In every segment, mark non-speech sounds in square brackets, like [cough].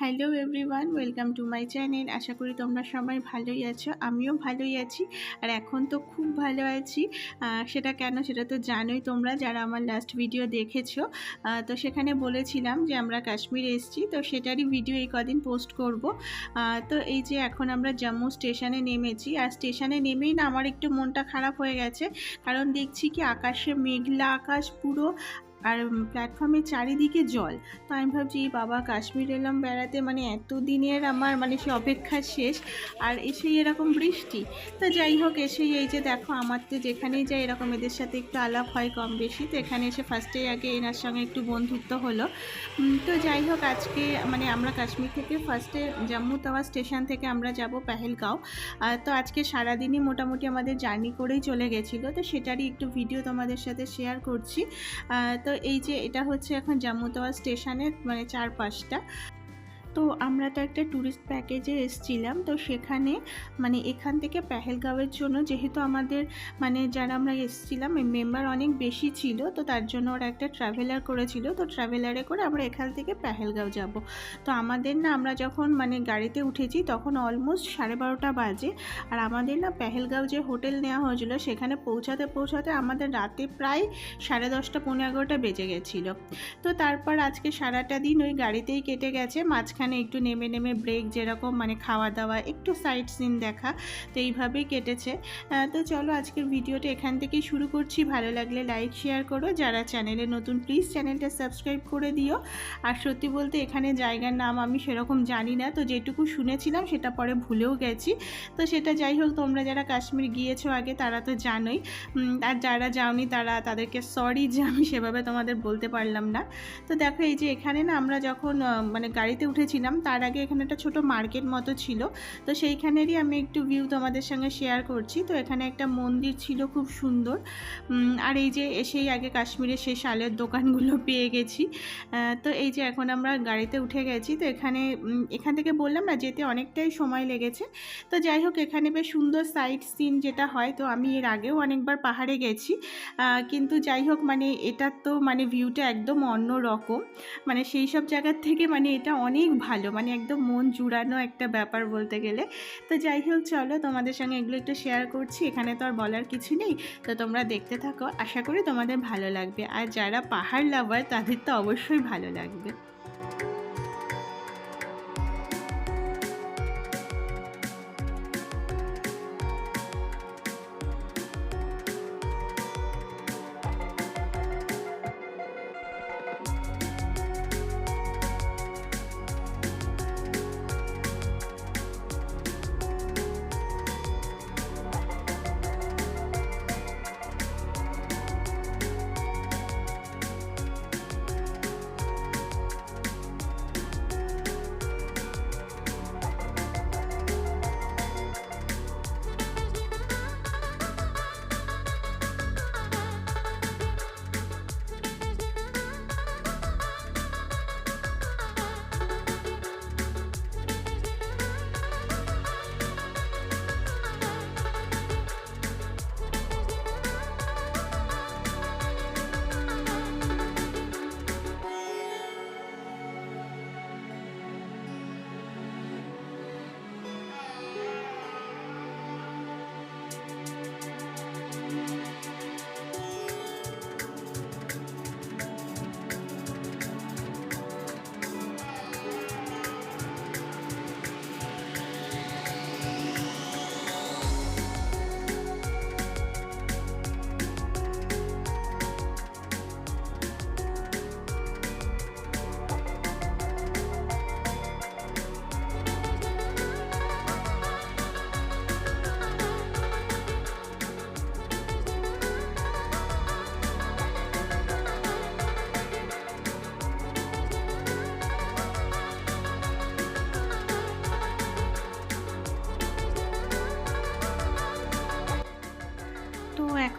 Hello everyone, welcome to my channel. আশা করি তোমরা সবাই ভালোই আছো, আমিও ভালোই আছি। আর এখন তো খুব ভালো আছি। সেটা কেন সেটা তো জানোই তোমরা যারা আমার লাস্ট ভিডিও দেখেছ। তো সেখানে বলেছিলাম যে আমরা কাশ্মীর এসেছি, তো সেটারই ভিডিও এই কদিন পোস্ট করব। তো এই যে এখন আমরা জম্মু স্টেশনে নেমেছি, আর স্টেশনে নেমেই না আমার একটু মনটা খারাপ হয়ে গেছে। কারণ দেখছি কি আকাশে মেঘলা আকাশ, পুরো আর প্ল্যাটফর্মের চারিদিকে জল। তো আমি ভাবছি বাবা, কাশ্মীর এলাম বেড়াতে মানে এত দিনের আমার মানে সে অপেক্ষা শেষ। আর এসেই এরকম বৃষ্টি। তো যাই হোক, এসেই এই যে দেখো, আমার তো যেখানেই যাই, এরকম এদের সাথে একটু আলাপ হয় কম বেশি। তো এখানে এসে ফার্স্টেই আগে এনার সঙ্গে একটু বন্ধুত্ব হলো। তো যাই হোক, আজকে মানে আমরা কাশ্মীর থেকে ফার্স্টে জম্মু তাওয়া স্টেশন থেকে আমরা যাব পেহেলগাঁও। তো আজকে সারাদিনই মোটামুটি আমাদের জার্নি করেই চলে গেছিল। তো সেটারই একটু ভিডিও তোমাদের সাথে শেয়ার করছি। তো এই যে এটা হচ্ছে এখন জাম্মুতাওয়া স্টেশনের মানে চারপাশটা। তো আমরা তো একটা ট্যুরিস্ট প্যাকেজে এসছিলাম। তো সেখানে মানে এখান থেকে পেহেলগাঁওয়ের জন্য যেহেতু আমাদের মানে যারা আমরা এসছিলাম মেম্বার অনেক বেশি ছিল, তো তার জন্য ওরা একটা ট্রাভেলার করেছিল। তো ট্রাভেলারে করে আমরা এখান থেকে পেহেলগাঁও যাব। তো আমাদের না আমরা যখন মানে গাড়িতে উঠেছি তখন অলমোস্ট সাড়ে বারোটা বাজে। আর আমাদের না পেহেলগাঁও যে হোটেল নেওয়া হয়েছিল, সেখানে পৌঁছাতে পৌঁছাতে আমাদের রাতে প্রায় সাড়ে দশটা পনেরো এগারোটা বেজে গেছিল। তো তারপর আজকে সারাটা দিন ওই গাড়িতেই কেটে গেছে। মাঝখানে একটু নেমে নেমে ব্রেক যেরকম মানে খাওয়া দাওয়া, একটু সাইট সিন দেখা, তো এইভাবেই কেটেছে। তো চলো আজকের ভিডিওটা এখান থেকেই শুরু করছি। ভালো লাগলে লাইক শেয়ার করো। যারা চ্যানেলে নতুন প্লিজ চ্যানেলটা সাবস্ক্রাইব করে দিও। আর সত্যি বলতে এখানে জায়গার নাম আমি সেরকম জানি না, তো যেটুকু শুনেছিলাম সেটা পরে ভুলেও গেছি। তো সেটা যাই হোক, তোমরা যারা কাশ্মীর গিয়েছো আগে, তারা তো জানোই। আর যারা যাওনি, তারা তাদেরকে সরি যে আমি সেভাবে তোমাদের বলতে পারলাম না। তো দেখো, এই যে এখানে না আমরা যখন মানে গাড়িতে উঠেছিলাম তার আগে এখানে একটা ছোট মার্কেট মতো ছিল। তো সেইখানেরই আমি একটু ভিউ তোমাদের সঙ্গে শেয়ার করছি। তো এখানে একটা মন্দির ছিল খুব সুন্দর। আর এই যে এসেই আগে কাশ্মীরে সেই শালের দোকানগুলো [laughs] পেয়ে গেছি। তো এই যে এখন আমরা গাড়িতে উঠে গেছি। তো এখানে এখান থেকে বললাম না, যেতে অনেকটাই সময় লেগেছে। তো যাই হোক, এখানে বেশ সুন্দর সাইট সিন যেটা হয়, তো আমি এর আগেও অনেকবার পাহাড়ে গেছি। কিন্তু যাই হোক মানে এটার তো মানে ভিউটা একদম অন্য রকম মানে সেই সব জায়গার থেকে মানে এটা অনেক ভালো মানে একদম মন জুড়ানো একটা ব্যাপার বলতে গেলে। তো যাই হোক, চলো তোমাদের সঙ্গে এগুলো একটু শেয়ার করছি, এখানে তো আর বলার কিছু নেই। তো তোমরা দেখতে থাকো, আশা করি তোমাদের ভালো লাগবে। আর যারা পাহাড় লাভার তাদের তো অবশ্যই ভালো লাগবে।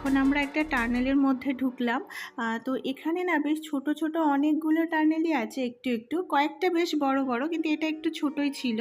এখন আমরা একটা টার্নেলের মধ্যে ঢুকলাম তো এখানে না বেশ ছোট ছোট অনেকগুলো টার্নেলই আছে, একটু একটু। কয়েকটা বেশ বড় বড়, কিন্তু এটা একটু ছোটই ছিল।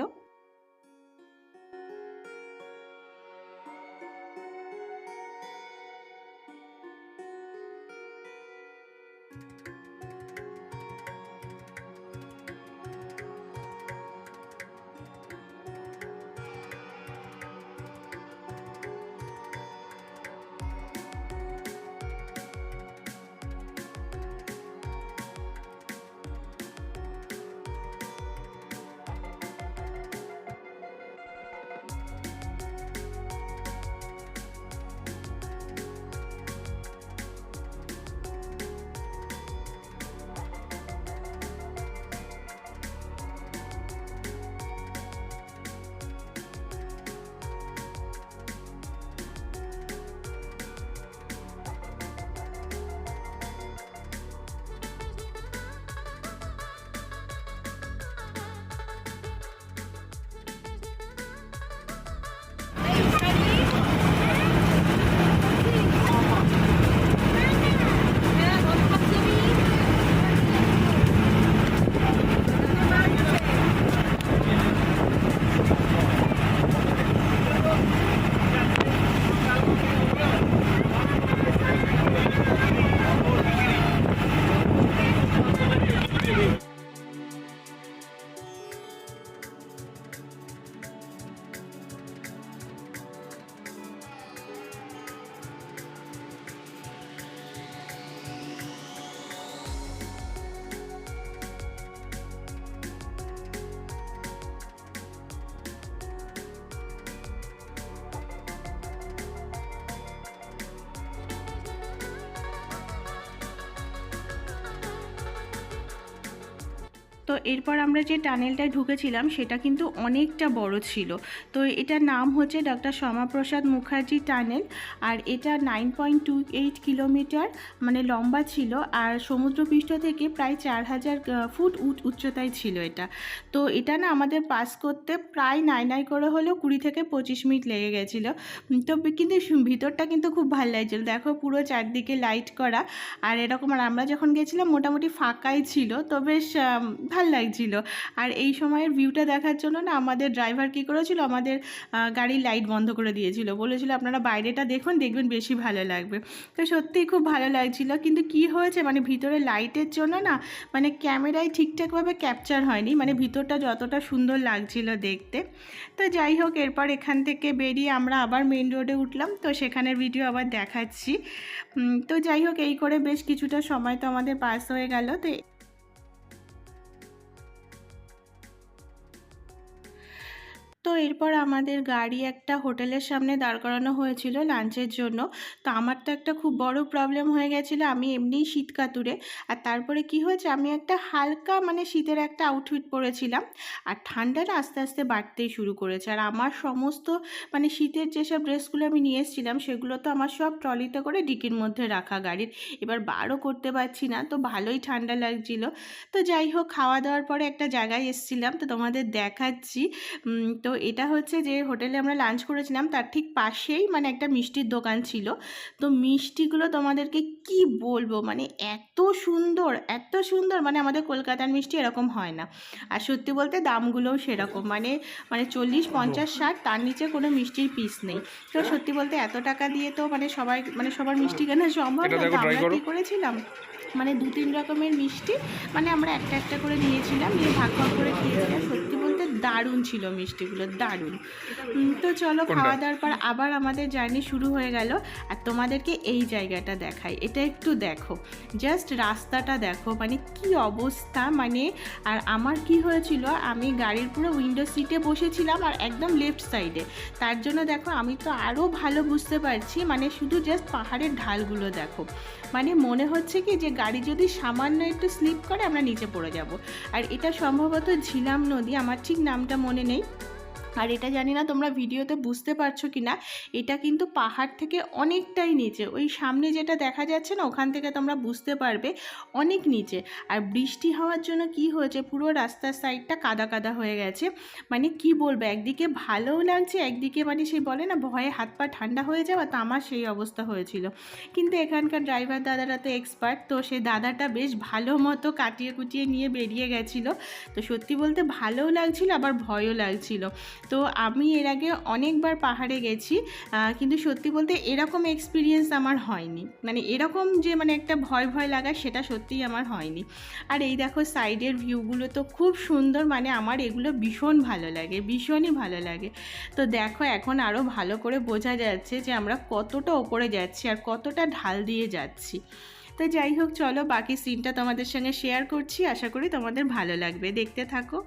এরপর আমরা যে টানেলটায় ঢুকেছিলাম সেটা কিন্তু অনেকটা বড় ছিল। তো এটার নাম হচ্ছে ডক্টর শ্যামাপ্রসাদ মুখার্জি টানেল আর এটা nine point two eight kilometre মানে লম্বা ছিল আর সমুদ্রপৃষ্ঠ থেকে প্রায় চার হাজার ফুট উচ- উচ্চতায় ছিল এটা। তো এটা না আমাদের পাস করতে প্রায় নাই নাই করে হলেও কুড়ি থেকে পঁচিশ মিনিট লেগে গেছিল। তো কিন্তু ভিতরটা কিন্তু খুব ভালো লাগছিল। দেখো পুরো চারদিকে লাইট করা আর এরকম আর আমরা যখন গেছিলাম মোটামুটি ফাঁকাই ছিল তো বেশ আম, ভালো লাগছিল। আর এই সময়ের ভিউটা দেখার জন্য না আমাদের ড্রাইভার কী করেছিল? আমাদের গাড়ির লাইট বন্ধ করে দিয়েছিল। বলেছিল, আপনারা বাইরেটা দেখুন, দেখবেন বেশি ভালো লাগবে। তো সত্যিই খুব ভালো লাগছিল। কিন্তু কি হয়েছে? মানে ভিতরে লাইটের জন্য না মানে ক্যামেরায় ঠিকঠাকভাবে ক্যাপচার হয়নি। মানে ভিতরটা যতটা সুন্দর লাগছিল দেখতে। তো যাই হোক, এরপর এখান থেকে বেরিয়ে আমরা আবার মেন রোডে উঠলাম। তো সেখানের ভিডিও আবার দেখাচ্ছি। তো যাই হোক, এই করে বেশ কিছুটা সময় তো আমাদের পাস হয়ে গেল। তো এরপর আমাদের গাড়ি একটা হোটেলের সামনে দাঁড় করানো হয়েছিল লাঞ্চের জন্য। তো আমার তো একটা খুব বড় প্রবলেম হয়ে গেছিল। আমি এমনিই শীত কাতুরে। আর তারপরে কি হয়েছে? আমি একটা হালকা মানে শীতের একটা আউটফিট পরেছিলাম। আর ঠান্ডাটা আস্তে আস্তে বাড়তেই শুরু করেছে। আর আমার সমস্ত মানে শীতের যেসব ড্রেসগুলো আমি নিয়ে এসেছিলাম, সেগুলো তো আমার সব ট্রলিতে করে ডিকির মধ্যে রাখা গাড়ির। এবার বারও করতে পারছি না, তো ভালোই ঠান্ডা লাগছিল। তো যাই হোক, খাওয়া দাওয়ার পরে একটা জায়গায় এসেছিলাম। তো তোমাদের দেখাচ্ছি। তো এটা হচ্ছে যে হোটেলে আমরা লাঞ্চ করেছিলাম তার ঠিক পাশেই মানে একটা মিষ্টির দোকান ছিল। তো মিষ্টিগুলো তোমাদেরকে কি বলব? মানে এত সুন্দর এত সুন্দর মানে আমাদের কলকাতার মিষ্টি এরকম হয় না। আর সত্যি বলতে দামগুলোও সেরকম মানে মানে চল্লিশ পঞ্চাশ ষাট তার নিচে কোনো মিষ্টির পিস নেই। তো সত্যি বলতে এত টাকা দিয়ে তো মানে সবাই মানে সবার মিষ্টি কেনা সম্ভব না। তো আমরা কী করেছিলাম? মানে দু তিন রকমের মিষ্টি মানে আমরা একটা একটা করে নিয়েছিলাম নিয়ে ভাগ ভাগ করে খেয়েছিলাম। সত্যি দারুণ ছিল মিষ্টিগুলো দারুণ। তো চলো খাওয়া দাওয়ার পর আবার আমাদের জার্নি শুরু হয়ে গেল। আর তোমাদেরকে এই জায়গাটা দেখাই এটা একটু দেখো। জাস্ট রাস্তাটা দেখো মানে কি অবস্থা মানে আর আমার কি হয়েছিল আমি গাড়ির পুরো উইন্ডো সিটে বসেছিলাম আর একদম লেফট সাইডে তার জন্য দেখো আমি তো আরও ভালো বুঝতে পারছি মানে শুধু জাস্ট পাহাড়ের ঢালগুলো দেখো। মানে মনে হচ্ছে কি যে গাড়ি যদি সামান্য একটু স্লিপ করে আমরা নিচে পড়ে যাব। আর এটা সম্ভবত ঝিলাম নদী আমার ঠিক নামটা মনে নেই। আর এটা জানি না তোমরা ভিডিওতে বুঝতে পারছ কি না এটা কিন্তু পাহাড় থেকে অনেকটাই নিচে। ওই সামনে যেটা দেখা যাচ্ছে না, ওখান থেকে তোমরা বুঝতে পারবে অনেক নিচে। আর বৃষ্টি হওয়ার জন্য কি হয়েছে, পুরো রাস্তার সাইডটা কাদা কাদা হয়ে গেছে। মানে কি বলব, একদিকে ভালোও লাগছে, একদিকে মানে সেই বলে না, ভয়ে হাত পা ঠান্ডা হয়ে যাওয়া, তো আমার সেই অবস্থা হয়েছিল। কিন্তু এখানকার ড্রাইভার দাদারা তো এক্সপার্ট তো সেই দাদাটা বেশ ভালো মতো কাটিয়ে কুটিয়ে নিয়ে বেরিয়ে গেছিল। তো সত্যি বলতে ভালোও লাগছিল, আবার ভয়ও লাগছিল। তো আমি এর আগে অনেকবার পাহাড়ে গেছি কিন্তু সত্যি বলতে এরকম এক্সপিরিয়েন্স আমার হয়নি। মানে এরকম যে মানে একটা ভয় ভয় লাগা সেটা সত্যিই আমার হয়নি। আর এই দেখো সাইডের ভিউগুলো তো খুব সুন্দর মানে আমার এগুলো ভীষণ ভালো লাগে, ভীষণই ভালো লাগে। তো দেখো এখন আরও ভালো করে বোঝা যাচ্ছে যে আমরা কতটা ওপরে যাচ্ছি আর কতটা ঢাল দিয়ে যাচ্ছি। তো যাই হোক, চলো বাকি সিনটা তোমাদের সঙ্গে শেয়ার করছি, আশা করি তোমাদের ভালো লাগবে। দেখতে থাকো।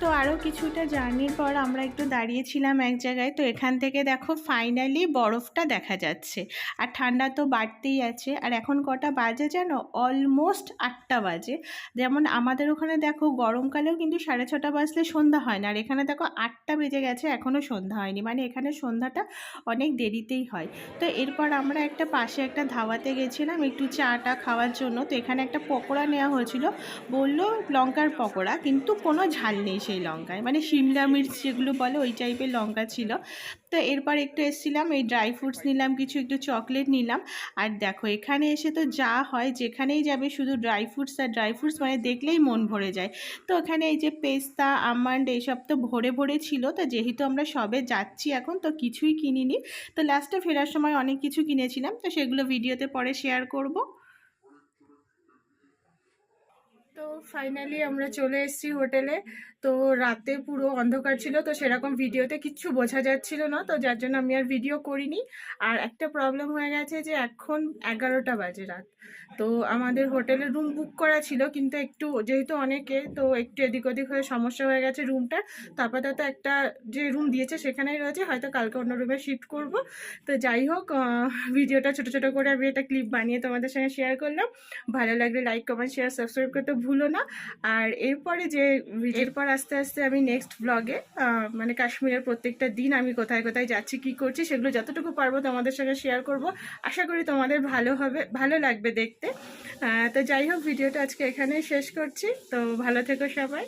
তো আরও কিছুটা জার্নির পর আমরা একটু দাঁড়িয়েছিলাম এক জায়গায়। তো এখান থেকে দেখো ফাইনালি বরফটা দেখা যাচ্ছে। আর ঠান্ডা তো বাড়তেই আছে। আর এখন কটা বাজে জানো? অলমোস্ট আটটা বাজে। যেমন আমাদের ওখানে দেখো গরমকালেও কিন্তু সাড়ে ছটা বাজলে সন্ধ্যা হয় না। আর এখানে দেখো আটটা বেজে গেছে এখনও সন্ধ্যা হয়নি। মানে এখানে সন্ধ্যাটা অনেক দেরিতেই হয়। তো এরপর আমরা একটা পাশে একটা ধাবাতে গেছিলাম একটু চাটা খাওয়ার জন্য। তো এখানে একটা পকোড়া নেওয়া হয়েছিল। বলল লঙ্কার পকোড়া, কিন্তু কোনো ঝাল নেই সেই লঙ্কায়। মানে শিমলা মির্চ যেগুলো বলে, ওই টাইপের লঙ্কা ছিল। তো এরপর একটু এসেছিলাম, এই ড্রাই ফ্রুটস নিলাম, কিছু একটু চকলেট নিলাম। আর দেখো, এখানে এসে তো যা হয়, যেখানেই যাবে শুধু ড্রাই ফ্রুটস আর ড্রাই ফ্রুটস মানে দেখলেই মন ভরে যায়। তো ওখানে এই যে পেস্তা, আমন্ড এইসব তো ভরে ভরে ছিল। তো যেহেতু আমরা সবে যাচ্ছি এখন, তো কিছুই কিনিনি। তো লাস্টে ফেরার সময় অনেক কিছু কিনেছিলাম। তো সেগুলো ভিডিওতে পরে শেয়ার করব। তো ফাইনালি আমরা চলে এসেছি হোটেলে তো রাতে পুরো অন্ধকার ছিল, তো সেরকম ভিডিওতে কিচ্ছু বোঝা যাচ্ছিল না, তো যার জন্য আমি আর ভিডিও করিনি। আর একটা প্রবলেম হয়ে গেছে যে এখন এগারোটা বাজে রাত। তো আমাদের হোটেলে রুম বুক করা ছিল, কিন্তু একটু যেহেতু অনেকে, তো একটু এদিক ওদিক হয়ে সমস্যা হয়ে গেছে রুমটা তো আপাতত একটা যে রুম দিয়েছে সেখানেই রয়েছে, হয়তো কালকে অন্য রুমে শিফট করব। তো যাই হোক ভিডিওটা ছোট ছোট করে আমি একটা ক্লিপ বানিয়ে তোমাদের সঙ্গে শেয়ার করলাম। ভালো লাগলে লাইক কমেন্ট শেয়ার সাবস্ক্রাইব করতে ভুলো না। আর এরপরে যে এরপর আস্তে আস্তে আমি নেক্সট ব্লগে মানে কাশ্মীরের প্রত্যেকটা দিন আমি কোথায় কোথায় যাচ্ছি কি করছি সেগুলো যতটুকু পারব তোমাদের সঙ্গে শেয়ার করব। আশা করি তোমাদের ভালো হবে ভালো লাগবে দেখতে। তো যাই হোক ভিডিওটা আজকে এখানে শেষ করছি। তো ভালো থেকো সবাই।